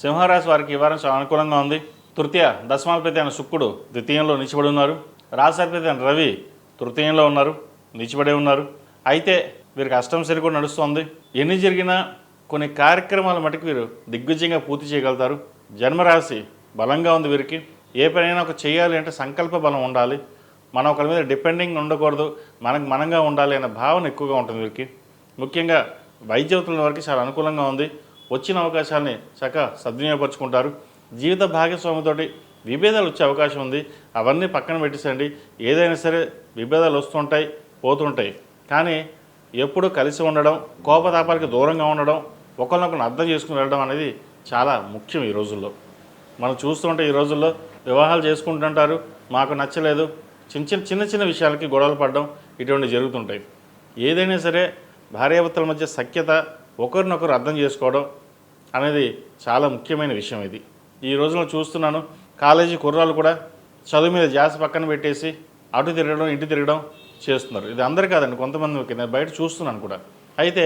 సింహరాశి వారికి ఈ వారం చాలా అనుకూలంగా ఉంది. తృతీయ దశమాధిపతి అయిన శుక్రుడు ద్వితీయంలో నిలిచిబడి ఉన్నారు. రాశాధిపతి అయిన రవి తృతీయంలో ఉన్నారు నిలిచిబడి ఉన్నారు. అయితే వీరికి అష్టం శని కూడా నడుస్తుంది. ఎన్ని జరిగినా కొన్ని కార్యక్రమాల మటుకు వీరు దిగ్విజయంగా పూర్తి చేయగలుగుతారు. జన్మరాశి బలంగా ఉంది వీరికి. ఏ పనైనా ఒక చేయాలి అంటే సంకల్ప బలం ఉండాలి. మనం ఒకరి మీద డిపెండింగ్ ఉండకూడదు. మనకు మనంగా ఉండాలి అనే భావన ఎక్కువగా ఉంటుంది వీరికి. ముఖ్యంగా వైద్యవతుల వరకు చాలా అనుకూలంగా ఉంది. వచ్చిన అవకాశాలని చక్కగా సద్వినియోగపరుచుకుంటారు. జీవిత భాగస్వామితోటి విభేదాలు వచ్చే అవకాశం ఉంది. అవన్నీ పక్కన పెట్టేసండి ఏదైనా సరే విభేదాలు వస్తుంటాయి పోతుంటాయి. కానీ ఎప్పుడు కలిసి ఉండడం కోపతాపాలకి దూరంగా ఉండడం ఒకరినొకరిని అర్థం చేసుకుని వెళ్ళడం అనేది చాలా ముఖ్యం ఈ రోజుల్లో. మనం చూస్తుంటే ఈ రోజుల్లో వివాహాలు చేసుకుంటుంటారు. మాకు నచ్చలేదు. చిన్న చిన్న చిన్న చిన్న విషయాలకి గొడవలు పడడం ఇటువంటి జరుగుతుంటాయి. ఏదైనా సరే భార్యాభర్తల మధ్య సఖ్యత ఒకరినొకరు అర్థం చేసుకోవడం అనేది చాలా ముఖ్యమైన విషయం ఇది. ఈ రోజున చూస్తున్నాను కాలేజీ కుర్రాలు కూడా చదువు మీద జాస్ పక్కన పెట్టేసి అటు తిరగడం ఇటు తిరగడం చేస్తున్నారు. ఇది అందరు కాదండి కొంతమంది నేను బయట చూస్తున్నాను కూడా. అయితే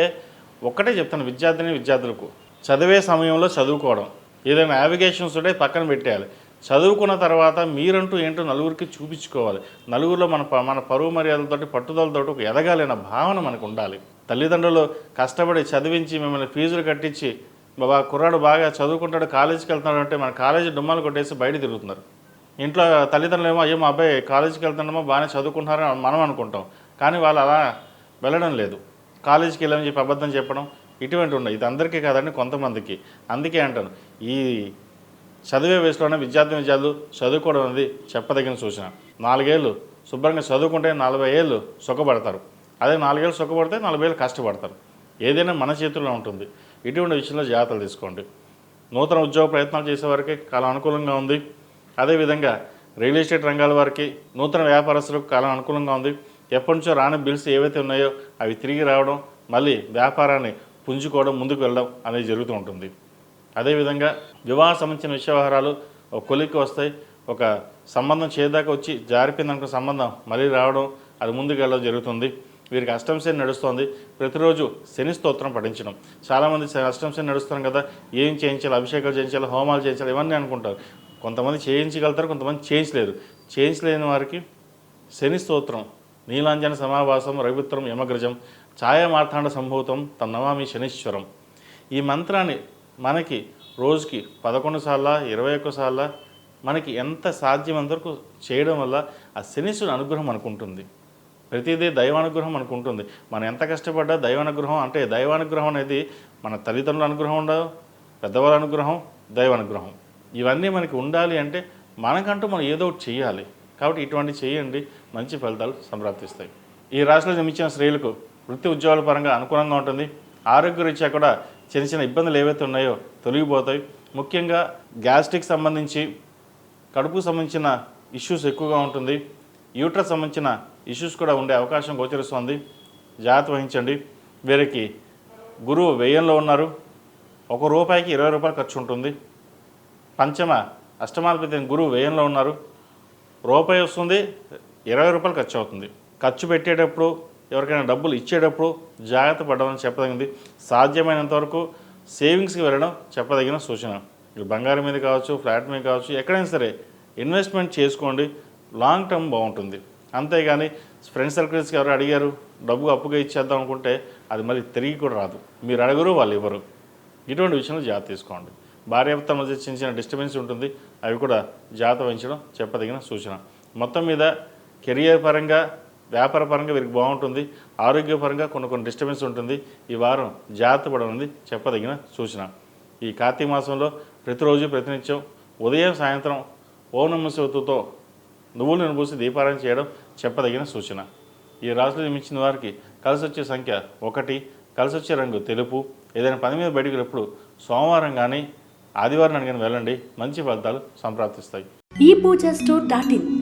ఒక్కటే చెప్తాను విద్యార్థిని విద్యార్థులకు. చదివే సమయంలో చదువుకోవడం. ఏదైనా నావిగేషన్స్ ఉంటే పక్కన పెట్టేయాలి. చదువుకున్న తర్వాత మీరంటూ ఏంటో నలుగురికి చూపించుకోవాలి. నలుగురిలో మన ప- మన పరువు మర్యాదలతోటి పట్టుదలతోటి ఒక ఎదగాలన్న భావన మనకు ఉండాలి తల్లిదండ్రులు కష్టపడి చదివించి మిమ్మల్ని ఫీజులు కట్టించి బాబా కుర్రాడు బాగా చదువుకుంటాడు కాలేజీకి వెళ్తున్నాడు అంటే మన కాలేజీ డుమ్మాలు కొట్టేసి బయట తిరుగుతున్నారు. ఇంట్లో తల్లిదండ్రులు ఏమో అయ్యో మా అబ్బాయి కాలేజీకి వెళ్తున్నామో బాగానే చదువుకుంటున్నారని మనం అనుకుంటాం. కానీ వాళ్ళు అలా వెళ్ళడం లేదు. కాలేజీకి వెళ్ళమని చెప్పి అబద్ధం చెప్పడం ఇటువంటి ఉన్నాయి. ఇది అందరికీ కాదండి కొంతమందికి. అందుకే అంటాను ఈ చదివే వయసులోనే విద్యార్థి విద్యార్థులు చదువుకోవడం అనేది చెప్పదగిన సూచన. నాలుగేళ్ళు శుభ్రంగా చదువుకుంటే నలభై ఏళ్ళు సుఖపడతారు. అదే నాలుగేళ్ళు సుఖపడితే నలభై ఏళ్ళు కష్టపడతారు. ఏదైనా మన చేతుల్లో ఉంటుంది. ఇటువంటి విషయంలో జాగ్రత్తలు తీసుకోండి. నూతన ఉద్యోగ ప్రయత్నాలు చేసే వారికి కాలం అనుకూలంగా ఉంది. అదేవిధంగా రియల్ ఎస్టేట్ రంగాల వారికి నూతన వ్యాపారస్తులకు కాలం అనుకూలంగా ఉంది. ఎప్పటి నుంచో రాని బిల్స్ ఏవైతే ఉన్నాయో అవి తిరిగి రావడం మళ్ళీ వ్యాపారాన్ని పుంజుకోవడం ముందుకు వెళ్ళడం అనేది జరుగుతూ ఉంటుంది. అదేవిధంగా వివాహ సంబంధించిన విషయ వ్యవహారాలు ఒక కొలిక్కి వస్తాయి. ఒక సంబంధం చేదాకా వచ్చి జారిపోయిందనుకున్న సంబంధం మళ్ళీ రావడం అది ముందుకు వెళ్ళడం జరుగుతుంది. వీరికి అష్టంశని నడుస్తుంది. ప్రతిరోజు శని స్తోత్రం పఠించడం. చాలామంది అష్టంశని నడుస్తున్నారు నడుస్తున్నాం కదా ఏం చేయించాలి అభిషేకాలు చేయించాలి హోమాలు చేయించాలి ఇవన్నీ అనుకుంటారు. కొంతమంది చేయించగలుగుతారు కొంతమంది చేయించలేరు. చేయించలేని వారికి శని స్తోత్రం నీలాంజన సమావాసం రవిపుత్రం యమగ్రజం ఛాయామార్థాండ సంభూతం తన్నమామి శనీశ్వరం. ఈ మంత్రాన్ని మనకి రోజుకి పదకొండు సార్ల ఇరవై ఒక్క సార్ల మనకి ఎంత సాధ్యం వరకు చేయడం వల్ల ఆ శనిశ్వరుని అనుగ్రహం మనకు ఉంటుంది ప్రతిదీ దైవానుగ్రహం మనకు ఉంటుంది మనం ఎంత కష్టపడ్డా దైవానుగ్రహం అంటే దైవానుగ్రహం అనేది మన తల్లిదండ్రుల అనుగ్రహం ఉండదు పెద్దవాళ్ళ అనుగ్రహం దైవానుగ్రహం. ఇవన్నీ మనకి ఉండాలి అంటే మనకంటూ మనం ఏదో ఒకటి చేయాలి కాబట్టి ఇటువంటి చేయండి మంచి ఫలితాలు సంప్రాప్తిస్తాయి. ఈ రాశిలో జన్మించిన స్త్రీలకు వృత్తి ఉద్యోగాల పరంగా అనుకూలంగా ఉంటుంది. ఆరోగ్యరీత్యా కూడా చిన్న చిన్న ఇబ్బందులు ఏవైతే ఉన్నాయో తొలగిపోతాయి. ముఖ్యంగా గ్యాస్ట్రిక్ సంబంధించి కడుపుకు సంబంధించిన ఇష్యూస్ ఎక్కువగా ఉంటుంది. యూట్రస్ సంబంధించిన ఇష్యూస్ కూడా ఉండే అవకాశం గోచరిస్తుంది. జాగ్రత్త వహించండి. వీరికి గురువు వ్యయంలో ఉన్నారు. ఒక రూపాయికి ఇరవై రూపాయలు ఖర్చు ఉంటుంది. పంచమ అష్టమాధిపతి గురువు వ్యయంలో ఉన్నారు. రూపాయి వస్తుంది ఇరవై రూపాయలు ఖర్చు అవుతుంది. ఖర్చు పెట్టేటప్పుడు ఎవరికైనా డబ్బులు ఇచ్చేటప్పుడు జాగ్రత్త పడమని చెప్పదగింది. సాధ్యమైనంత వరకు సేవింగ్స్కి వెళ్ళడం చెప్పదగిన సూచన. ఇది బంగారం మీద కావచ్చు ఫ్లాట్ మీద కావచ్చు ఎక్కడైనా సరే ఇన్వెస్ట్మెంట్ చేసుకోండి. లాంగ్ టర్మ్ బాగుంటుంది. అంతేగాని ఫ్రెండ్ సర్కిల్స్కి ఎవరు అడిగారు డబ్బు అప్పుగా ఇచ్చేద్దాం అనుకుంటే అది మళ్ళీ తిరిగి కూడా రాదు. మీరు అడగరు వాళ్ళు ఇవ్వరు. ఇటువంటి విషయంలో జాగ్రత్త తీసుకోండి. భార్యాభర్తల మధ్య చిన్న చిన్న డిస్టర్బెన్స్ ఉంటుంది. అవి కూడా జాగ్రత్త వహించడం చెప్పదగిన సూచన. మొత్తం మీద కెరియర్ పరంగా వ్యాపారపరంగా వీరికి బాగుంటుంది ఆరోగ్యపరంగా కొన్ని కొన్ని డిస్టర్బెన్స్ ఉంటుంది. ఈ వారం జాగ్రత్త పడనుంది చెప్పదగిన సూచన. ఈ కార్తీక మాసంలో ప్రతిరోజు ప్రతినిత్యం ఉదయం సాయంత్రం ఓం నమ శివతుతో నువ్వులు నింపూసి దీపారాయణ చేయడం చెప్పదగిన సూచన. ఈ రాశులు నిర్మించిన వారికి కలిసి వచ్చే సంఖ్య ఒకటి కలిసి వచ్చే రంగు తెలుపు. ఏదైనా పని మీద బయటకు వెళ్ళినప్పుడు సోమవారం కానీ ఆదివారం కానీ వెళ్ళండి. మంచి ఫలితాలు సంప్రాప్తిస్తాయి. ఈ పూజ స్టోర్ డాట్ ఇన్.